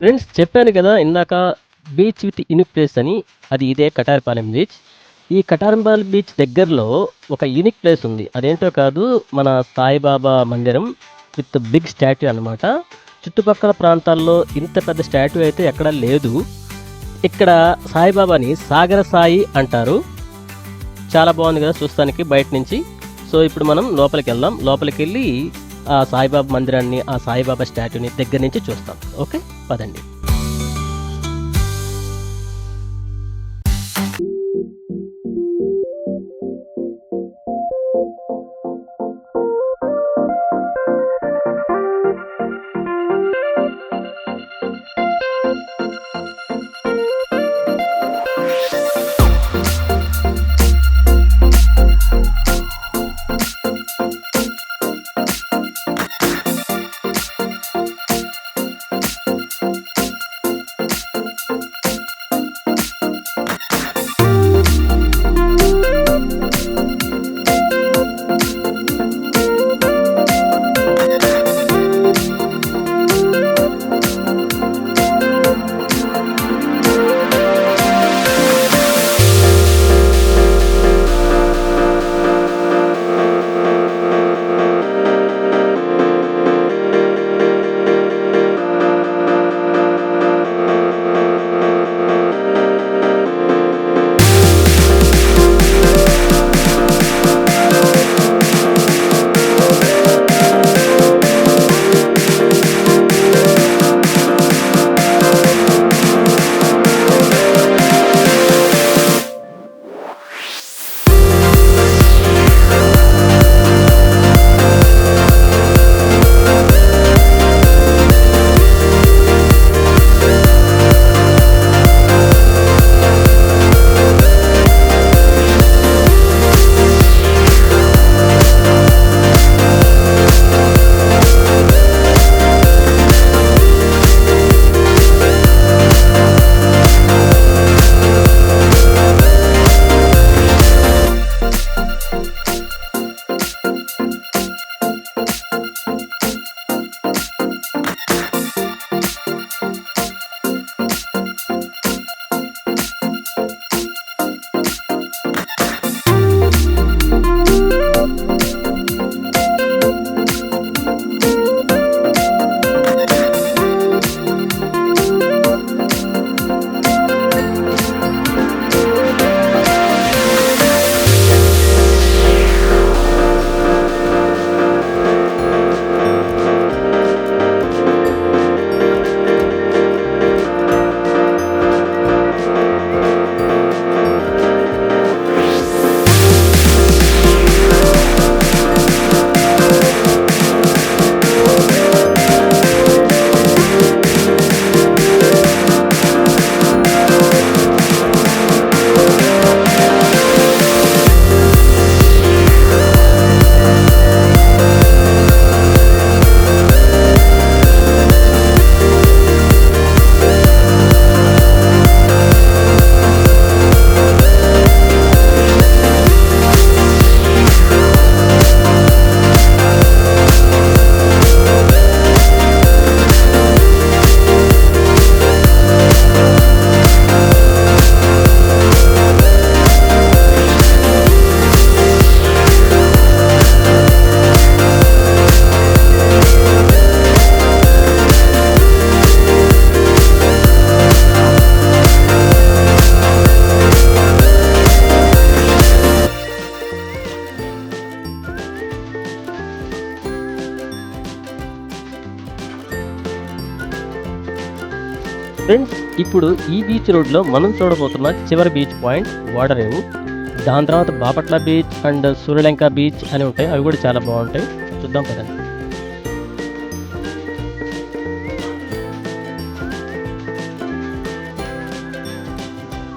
Friends చెప్పాను కదా ఇందాక బీచ్ విత్ యూనిక్ ప్లేస్ అని అది ఇదే కటారిపాలెం బీచ్. ఈ కటారంపాలెం బీచ్ దగ్గరలో ఒక యూనిక్ ప్లేస్ ఉంది. అదేంటో కాదు మన సాయిబాబా మందిరం విత్ బిగ్ స్టాట్యూ అన్నమాట. చుట్టుపక్కల ప్రాంతాల్లో ఇంత పెద్ద స్టాట్యూ అయితే ఎక్కడా లేదు. ఇక్కడ సాయిబాబాని సాగర సాయి అంటారు. చాలా బాగుంది కదా చూస్తానికి బయట నుంచి. సో ఇప్పుడు మనం లోపలికి వెళ్దాం. లోపలికి వెళ్ళి ఆ సాయిబాబా మందిరాన్ని ఆ సాయిబాబా స్టాట్యూని దగ్గర నుంచి చూస్తాం. ఓకే? పదండి. ఫ్రెండ్స్ ఇప్పుడు ఈ బీచ్ రోడ్లో మనం చూడబోతున్న చివరి బీచ్ పాయింట్ వాడరేవు. దాని తర్వాత Bapatla beach and Suryalanka beach అని ఉంటాయి. అవి కూడా చాలా బాగుంటాయి. చూద్దాం పదండి.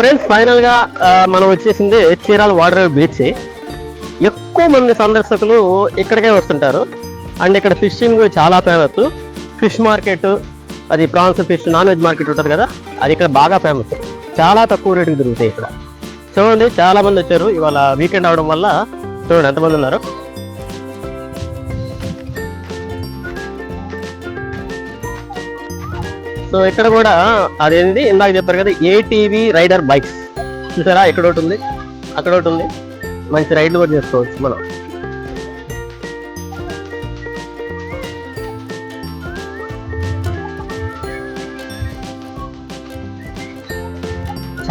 ఫ్రెండ్స్ ఫైనల్గా మనం వచ్చేసింది చీరాల వాడరేవు బీచ్ ఎక్కువ మంది సందర్శకులు ఇక్కడికే వస్తుంటారు. అండ్ ఇక్కడ ఫిషింగ్ చాలా ఫేమస్ ఫిష్ మార్కెట్ అది prawns fish non veg market ఉంటుంది కదా అది ఇక్కడ బాగా ఫేమస్ చాలా తక్కువ రేటుకి దొరుకుతాయి ఇక్కడ. చూడండి చాలా మంది వచ్చారు. ఇవాళ వీకెండ్ అవడం వల్ల చూడండి ఎంతమంది ఉన్నారు. సో ఇక్కడ కూడా అదేంటి ఇందాక చెప్పారు కదా ఏటీవీ రైడర్ బైక్స్ చూసారా? ఇక్కడ ఒకటి ఉంది అక్కడ ఒకటి ఉంది. మంచి రైడ్లు కూడా చేసుకోవచ్చు మనం.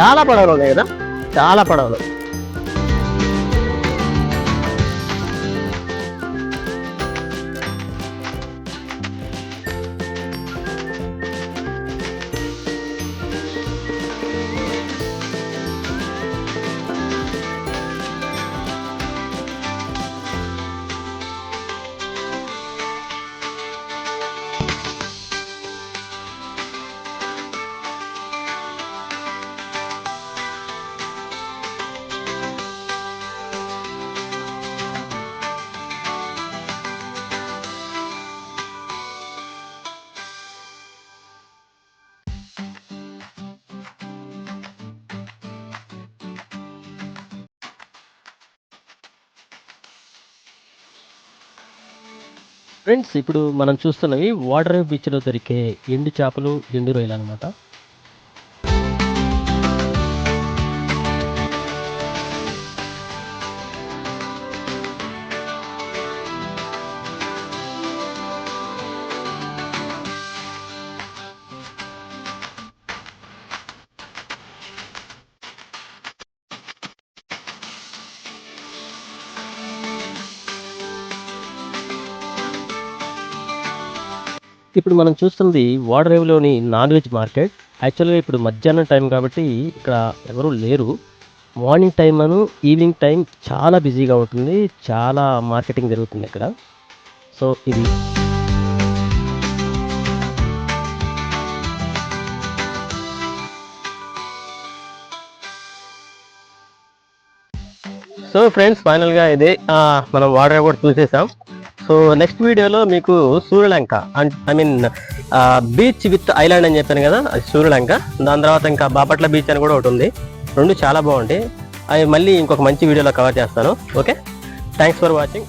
చాలా పడవలు ఉన్నాయి కదా? చాలా పడవలు. ఫ్రెండ్స్ ఇప్పుడు మనం చూస్తున్నవి వాటర్ బీచ్లో దొరికే ఎండు చేపలు ఎండు రొయ్యలు అనమాట ఇప్పుడు మనం చూస్తుంది వాడరేవులోని నాన్ వెజ్ మార్కెట్. యాక్చువల్గా ఇప్పుడు మధ్యాహ్నం టైం కాబట్టి ఇక్కడ ఎవరు లేరు. మార్నింగ్ టైం అను ఈవినింగ్ టైం చాలా బిజీగా ఉంటుంది. చాలా మార్కెటింగ్ జరుగుతుంది ఇక్కడ సో ఇది. సో ఫ్రెండ్స్ ఫైనల్గా ఇదే మనం వాటర్ కూడా చూసేసాం. సో నెక్స్ట్ వీడియోలో మీకు Suryalanka I mean beach with island అని చెప్పాను కదా అది సూర్యలంక. దాని తర్వాత ఇంకా బాపట్ల బీచ్ అని కూడా ఒకటి ఉంది. రెండు చాలా బాగుంటాయి. అవి మళ్ళీ ఇంకొక మంచి వీడియోలో కవర్ చేస్తాను. ఓకే? Thanks for watching